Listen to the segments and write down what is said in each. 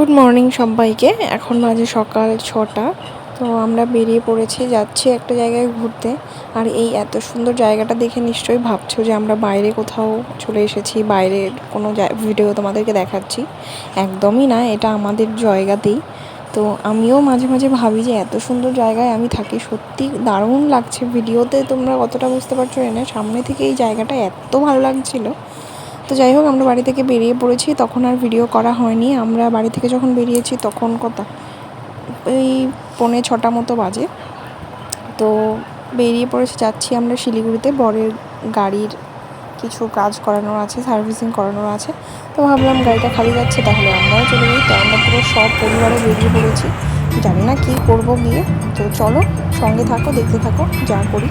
Good morning সবাইকে। এখন মাঝে সকাল ছটা। তো আমরা বেরিয়ে পড়েছি, যাচ্ছি একটা জায়গায় ঘুরতে। আর এই এত সুন্দর জায়গাটা দেখে নিশ্চয়ই ভাবছ যে আমরা বাইরে কোথাও চলে এসেছি বাইরের কোনো ভিডিও তোমাদেরকে দেখাচ্ছি। একদমই না, এটা আমাদের জায়গাতেই। তো আমিও মাঝে মাঝে ভাবি যে এত সুন্দর জায়গায় আমি থাকি, সত্যি দারুণ লাগছে। ভিডিওতে তোমরা কতটা বুঝতে পারছ? এনে সামনে থেকে এই জায়গাটা এত ভালো লাগছিল। তো যাই হোক, আমরা বাড়ি থেকে বেরিয়ে পড়েছি। তখন আর ভিডিও করা হয়নি। আমরা বাড়ি থেকে যখন বেরিয়েছি, তখন কথা এই পৌনে ছটা মতো বাজে। তো বেরিয়ে পড়েছি, যাচ্ছি আমরা শিলিগুড়িতে। বরের গাড়ির কিছু কাজ করানোর আছে সার্ভিসিং করানোর আছে। তো ভাবলাম গাড়িটা খালি যাচ্ছে, তাহলে আমরাও চলে যাই। তো আমরা পুরো সব পরিবারে বেরিয়ে পড়েছি। জানি না কী করব গিয়ে। তো চলো, সঙ্গে থাকো, দেখতে থাকো, যা করি।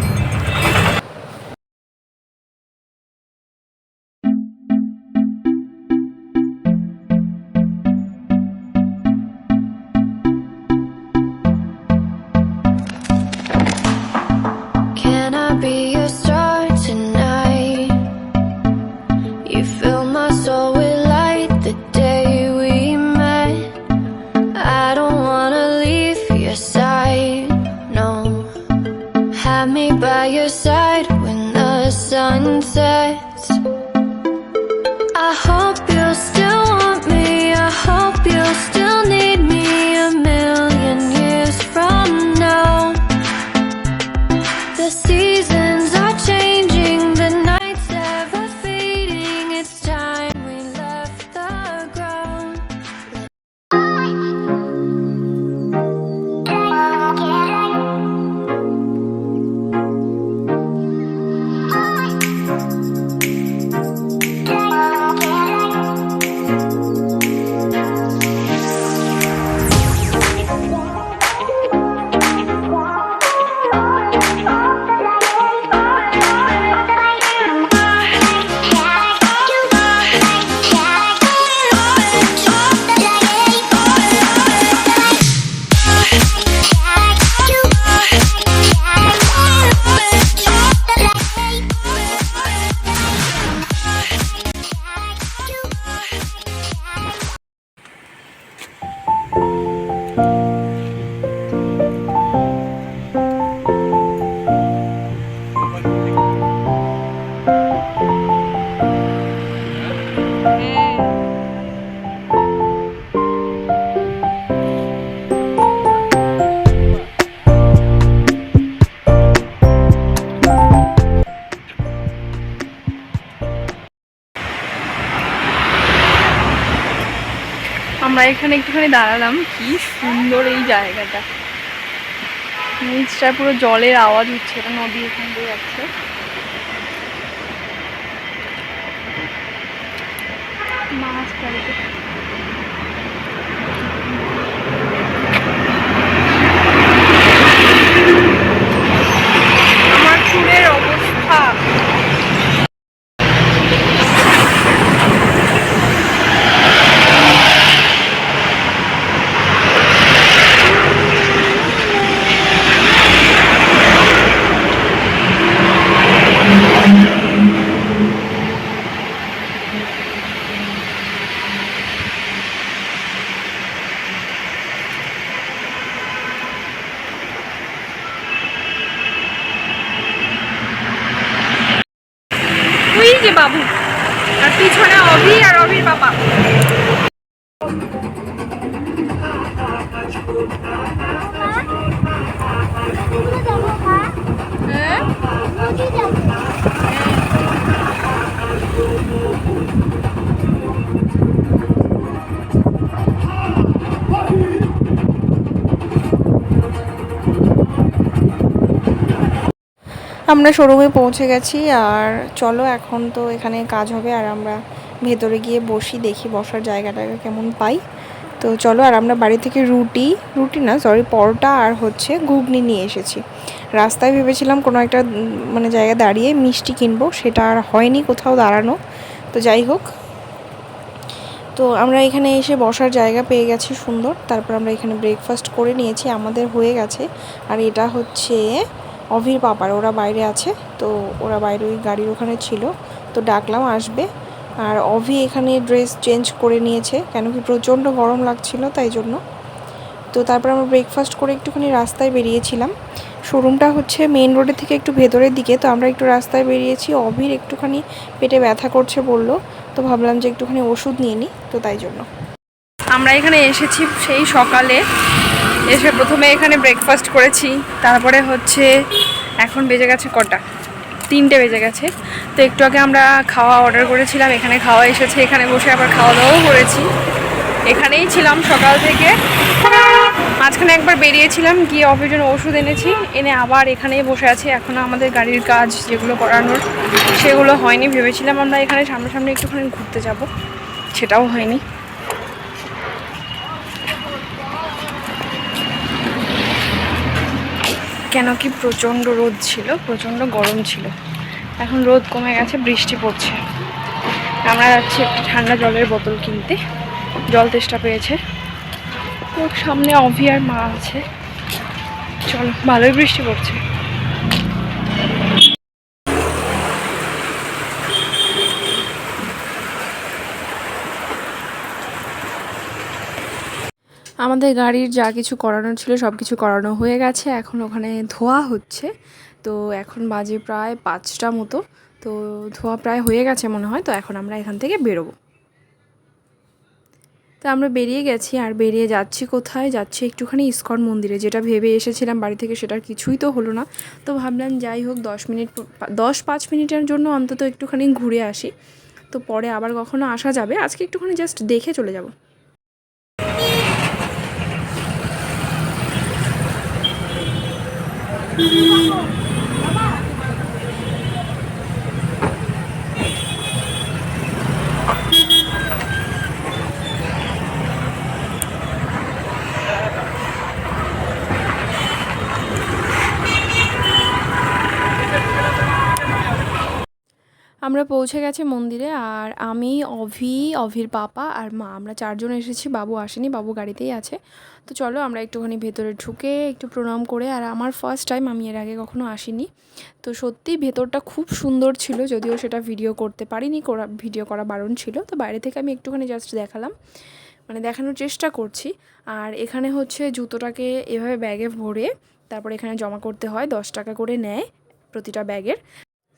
এখানে একটুখানি দাঁড়ালাম। কি সুন্দর এই জায়গাটা। নিচটা পুরো জলের আওয়াজ হচ্ছে, এটা নদী এখান দিয়ে যাচ্ছে। মাছ আমার চুলের অবস্থা তুই যে বাবু আর পিছনে অভি আর অভির বাবা। আমরা শোরুমে পৌঁছে গেছি, আর চলো এখন তো এখানে কাজ হবে, আর আমরা ভেতরে গিয়ে বসি, দেখি বসার জায়গাটাকে কেমন পাই। তো চলো, আর আমরা বাড়ি থেকে রুটি রুটি না সরি পরোটা আর হচ্ছে ঘুগনি নিয়ে এসেছি। রাস্তায় ভেবেছিলাম কোনো একটা মানে জায়গায় দাঁড়িয়ে মিষ্টি কিনবো, সেটা আর হয়নি কোথাও দাঁড়ানো। তো যাই হোক। তো আমরা এখানে এসে বসার জায়গা পেয়ে গেছি সুন্দর। তারপর আমরা এখানে ব্রেকফাস্ট করে নিয়েছি, আমাদের হয়ে গেছে। আর এটা হচ্ছে অভির পাপার ওরা বাইরে আছে, তো ওরা বাইরে ওই গাড়ির ওখানে ছিল, তো ডাকলাম, আসবে। আর অভি এখানে ড্রেস চেঞ্জ করে নিয়েছে, কেন কি প্রচণ্ড গরম লাগছিল তাই জন্য। তো তারপর আমরা ব্রেকফাস্ট করে একটুখানি রাস্তায় বেরিয়েছিলাম। শোরুমটা হচ্ছে মেন রোডের থেকে একটু ভেতরের দিকে, তো আমরা একটু রাস্তায় বেরিয়েছি, অভির একটুখানি পেটে ব্যথা করছে বলল, তো ভাবলাম যে একটুখানি ওষুধ নিয়ে নিই, তো তাই জন্য। আমরা এখানে এসেছি সেই সকালে। এসে প্রথমে এখানে ব্রেকফাস্ট করেছি, তারপরে হচ্ছে এখন বেজে গেছে কটা? তিনটে বেজে গেছে। তো একটু আগে আমরা খাওয়া অর্ডার করেছিলাম, এখানে খাওয়া এসেছে, এখানে বসে আবার খাওয়া দাওয়াও করেছি। এখানেই ছিলাম সকাল থেকে। মাঝখানে একবার বেরিয়েছিলাম, গিয়ে অফিস জন্য ওষুধ এনেছি, এনে আবার এখানেই বসে আছি। এখনও আমাদের গাড়ির কাজ যেগুলো করানোর, সেগুলো হয়নি। ভেবেছিলাম আমরা এখানে সামনাসামনি একটুখানি ঘুরতে যাব, সেটাও হয়নি। কেন কি প্রচণ্ড রোদ ছিল, প্রচণ্ড গরম ছিল। এখন রোদ কমে গেছে, বৃষ্টি পড়ছে। আমরা যাচ্ছি একটা ঠান্ডা জলের বোতল কিনতে। জল তেষ্টা পেয়েছে। সামনে অভি আর মা আছে। চলো, ভালোই বৃষ্টি পড়ছে। আমাদের গাড়ির যা কিছু করানোর ছিল সব কিছু করানো হয়ে গেছে। এখন ওখানে ধোয়া হচ্ছে। তো এখন বাজে প্রায় পাঁচটা মতো। তো ধোয়া প্রায় হয়ে গেছে মনে হয়। তো এখন আমরা এখান থেকে বেরোবো। তো আমরা বেরিয়ে গেছি আর বেরিয়ে যাচ্ছি কোথায়? যাচ্ছি একটুখানি ইস্কন মন্দিরে। যেটা ভেবে এসেছিলাম বাড়ি থেকে সেটার কিছুই তো হলো না। তো ভাবলাম যাই হোক, দশ মিনিট দশ পাঁচ মিনিটের জন্য অন্তত একটুখানি ঘুরে আসি। তো পরে আবার কখনো আসা যাবে। আজকে একটুখানি জাস্ট দেখে চলে যাব। 你。আমরা পৌঁছে গেছি মন্দিরে আর আমি, অভি, অভির পাপা আর মা। আমরা চারজন এসেছি, বাবু আসেনি, বাবু গাড়িতেই আছে। তো চলো আমরা একটুখানি ভেতরে ঢুকে একটু প্রণাম করে। আর আমার ফার্স্ট টাইম আমি এর আগে কখনো আসিনি। তো সত্যি ভেতরটা খুব সুন্দর ছিল, যদিও সেটা ভিডিও করতে পারিনি, করা ভিডিও করা বারণ ছিল। তো বাইরে থেকে আমি একটুখানি জাস্ট দেখালাম। মানে দেখানোর চেষ্টা করছি। আর এখানে হচ্ছে জুতোটাকে এভাবে ব্যাগে ভরে তারপর এখানে জমা করতে হয়, দশ টাকা করে নেয় প্রতিটা ব্যাগের।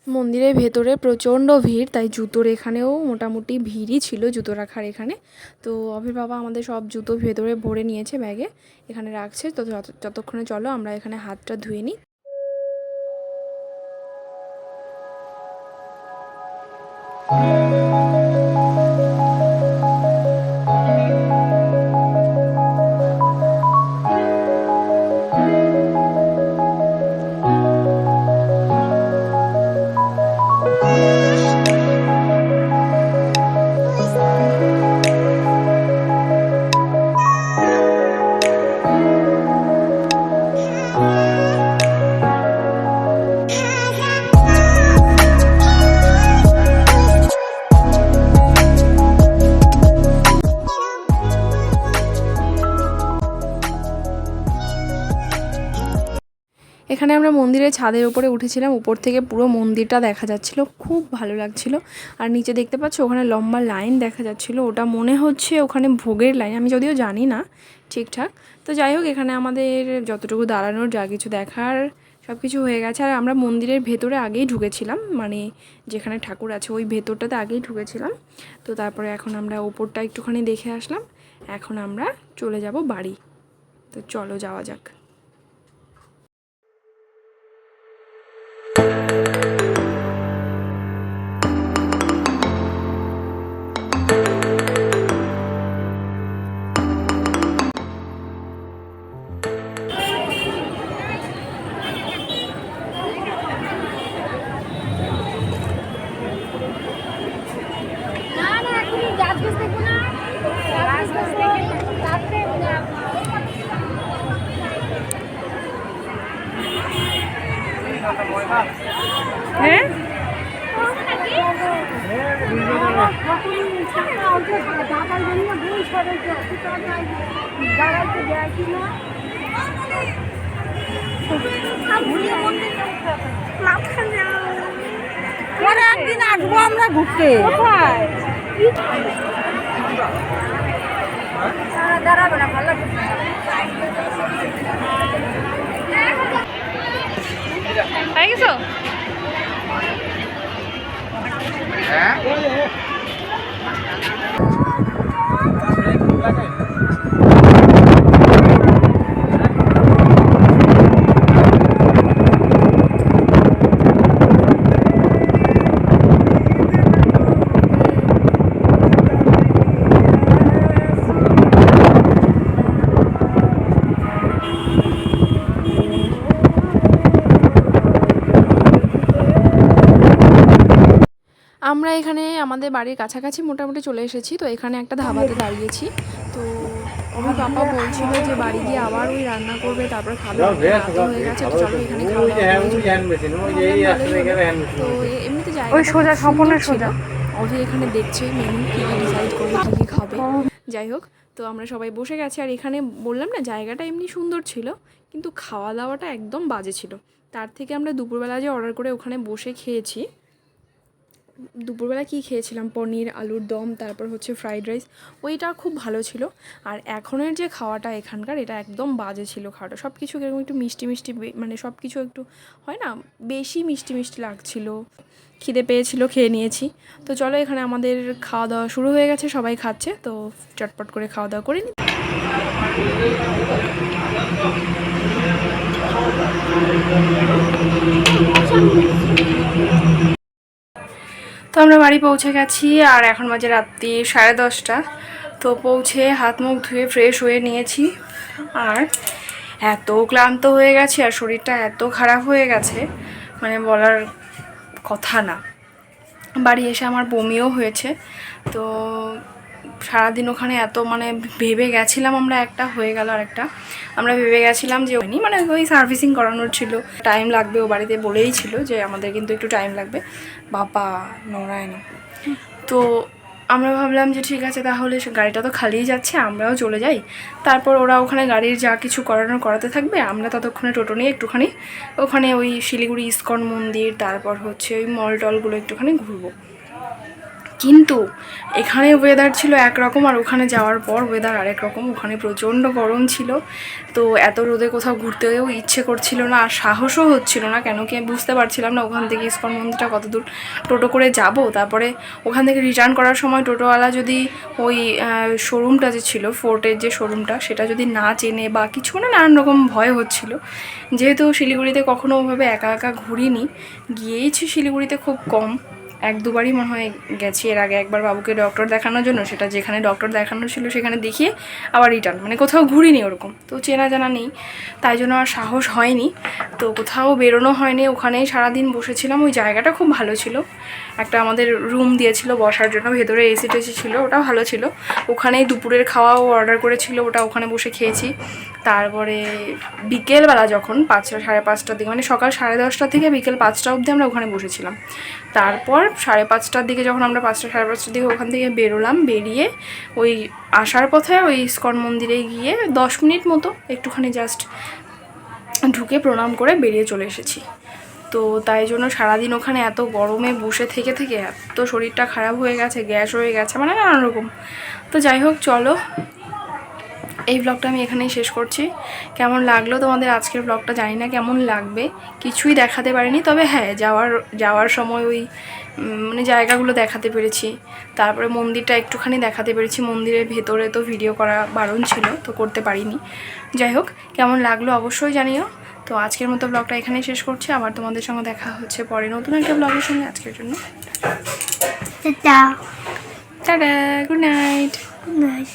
মন্দিরের ভেতরে প্রচণ্ড ভিড়, তাই জুতোর এখানেও মোটামুটি ভিড়ই ছিল জুতো রাখার এখানে। তো অভির বাবা আমাদের সব জুতো ভেতরে ভরে নিয়েছে ব্যাগে, এখানে রাখছে। তো যত- যতক্ষণে চলো আমরা এখানে হাতটা ধুয়ে নিই। এখানে আমরা মন্দিরের ছাদের উপরে উঠেছিলাম। উপর থেকে পুরো মন্দিরটা দেখা যাচ্ছিল। খুব ভালো লাগছিল। আর নিচে দেখতে পাচ্ছ, ওখানে লম্বা লাইন দেখা যাচ্ছিল। ওটা মনে হচ্ছে ওখানে ভোগের লাইন। আমি যদিও জানি না ঠিকঠাক। তো যাই হোক, এখানে আমাদের যতটুকু দাঁড়ানোর যা কিছু দেখার সব কিছু হয়ে গেছে। আর আমরা মন্দিরের ভেতরে আগেই ঢুকেছিলাম। মানে যেখানে ঠাকুর আছে, ওই ভেতরটাতে আগেই ঢুকেছিলাম। তো তারপরে এখন আমরা ওপরটা একটুখানি দেখে আসলাম। এখন আমরা চলে যাব বাড়ি। তো চলো যাওয়া যাক। মন্দির একদিন আসব আমরা ঘুরতে। দাঁড়াবে না ভালো হয়ে? আমরা এখানে আমাদের বাড়ির কাছাকাছি মোটামুটি চলে এসেছি তো এখানে একটা ধাবাতে দাঁড়িয়েছি। তো আমার পাপা বলছিল যে বাড়ি গিয়ে আবার ওই রান্না করবে তারপর খাবে। হয়ে গেছে তো চলো এখানে। তো এমনিতে ওই সোজা, সম্পূর্ণ সোজা। অভি এখানে দেখছে মেনু কী ডিসাইড করবে কী কী খাবে। যাই হোক তো আমরা সবাই বসে গেছি। আর এখানে বললাম না জায়গাটা এমনি সুন্দর ছিল কিন্তু খাওয়া দাওয়াটা একদম বাজে ছিল। তার থেকে আমরা দুপুরবেলা যে অর্ডার করে ওখানে বসে খেয়েছি দুপুরবেলা কী খেয়েছিলাম? পনির, আলুর দম, তারপর হচ্ছে ফ্রাইড রাইস ওইটা খুব ভালো ছিল। আর এখনের যে খাওয়াটা এখানকার, এটা একদম বাজে ছিল খাওয়াটা। সব কিছু কীরকম একটু মিষ্টি মিষ্টি মানে সব কিছু একটু, হয় না? বেশি মিষ্টি মিষ্টি লাগছিল। খিদে পেয়েছিল, খেয়ে নিয়েছি। তো চলো এখানে আমাদের খাওয়া দাওয়া শুরু হয়ে গেছে, সবাই খাচ্ছে। তো চটপট করে খাওয়া দাওয়া করে নিই তো আমরা বাড়ি পৌঁছে গেছি, আর এখন মাঝে রাত্রি সাড়ে দশটা। তো পৌঁছে হাত মুখ ধুয়ে ফ্রেশ হয়ে নিয়েছি। আর এত ক্লান্ত হয়ে গেছে, আর শরীরটা এত খারাপ হয়ে গেছে মানে বলার কথা না। বাড়ি এসে আমার বমিও হয়েছে, তো সারাদিন ওখানে এত মানে ভেবে গেছিলাম আমরা একটা হয়ে গেল আর একটা আমরা ভেবে গেছিলাম যে হয়নি মানে ওই সার্ভিসিং করানোর ছিল। টাইম লাগবে ও বাড়িতে বলেই ছিল যে আমাদের কিন্তু একটু টাইম লাগবে। বাবা নড়ায় না তো আমরা ভাবলাম যে ঠিক আছে, তাহলে গাড়িটা তো খালিই যাচ্ছে, আমরাও চলে যাই। তারপর ওরা ওখানে গাড়ির যা কিছু করানোর করাতে থাকবে, আমরা ততক্ষণে টোটো নিয়ে একটুখানি ওখানে ওই শিলিগুড়ি ইস্কন মন্দির, তারপর হচ্ছে ওই মল টলগুলো একটুখানি ঘুরবো। কিন্তু এখানে ওয়েদার ছিল একরকম আর ওখানে যাওয়ার পর ওয়েদার আরেক রকম। ওখানে প্রচণ্ড গরম ছিল। তো এত রোদে কোথাও ঘুরতেও ইচ্ছে করছিল না আর সাহসও হচ্ছিল না কেন কি আমি বুঝতে পারছিলাম না ওখান থেকে ইস্কন মন্দিরটা কত দূর টোটো করে যাব। তারপরে ওখান থেকে রিটার্ন করার সময় টোটোওয়ালা যদি ওই শোরুমটা যে ছিল ফোর্টের যে শোরুমটা সেটা যদি না চেনে বা কিছু না নানান রকম ভয় হচ্ছিল। যেহেতু শিলিগুড়িতে কখনো ওভাবে একা একা ঘুরিনি, গিয়েইছি শিলিগুড়িতে খুব কম। এক দুবারই মনে হয় গেছি। এর আগে একবার বাবুকে ডক্টর দেখানোর জন্য, সেটা যেখানে ডক্টর দেখানো ছিল সেখানে দেখিয়ে আবার রিটার্ন মানে কোথাও ঘুরিনি ওরকম। তো চেনা জানা নেই, তাই জন্য আর সাহস হয়নি। তো কোথাও বেরোনো হয়নি, ওখানেই সারাদিন বসেছিলাম, ওই জায়গাটা খুব ভালো ছিল। একটা আমাদের রুম দিয়েছিল বসার জন্য, ভেতরে এসি টেসি ছিল ওটা ভালো ছিল। ওখানেই দুপুরের খাওয়াও অর্ডার করেছিল, ওটা ওখানে বসে খেয়েছি। তারপরে বিকেলবেলা যখন পাঁচটা, সাড়ে পাঁচটার দিকে মানে সকাল সাড়ে দশটা থেকে বিকেল পাঁচটা অবধি আমরা ওখানে বসেছিলাম। তারপর সাড়ে পাঁচটার দিকে যখন আমরা পাঁচটা, সাড়ে পাঁচটার দিকে ওখান থেকে বেরোলাম, বেরিয়ে ওই আসার পথে ওই ইস্কন মন্দিরে গিয়ে দশ মিনিট মতো একটুখানি জাস্ট ঢুকে প্রণাম করে বেরিয়ে চলে এসেছি। তো তাই জন্য সারাদিন ওখানে এত গরমে বসে থেকে থেকে এত শরীরটা খারাপ হয়ে গেছে, গ্যাস হয়ে গেছে মানে নানান রকম। তো যাই হোক, চলো। এই ব্লগটা আমি এখানেই শেষ করছি। কেমন লাগল তোমাদের আজকের ব্লগটা জানি না কেমন লাগবে। কিছুই দেখাতে পারিনি, তবে হ্যাঁ যাওয়ার যাওয়ার সময় ওই মানে জায়গাগুলো দেখাতে পেরেছি। তারপরে মন্দিরটা একটুখানি দেখাতে পেরেছি। মন্দিরের ভেতরে তো ভিডিও করা বারণ ছিল, তো করতে পারিনি। যাই হোক, কেমন লাগল অবশ্যই জানিও। তো আজকের মতো ব্লগটা এখানেই শেষ করছি। আবার তোমাদের সঙ্গে দেখা হচ্ছে পরে নতুন একটা ব্লগের সঙ্গে আজকের জন্য। Good night. Good night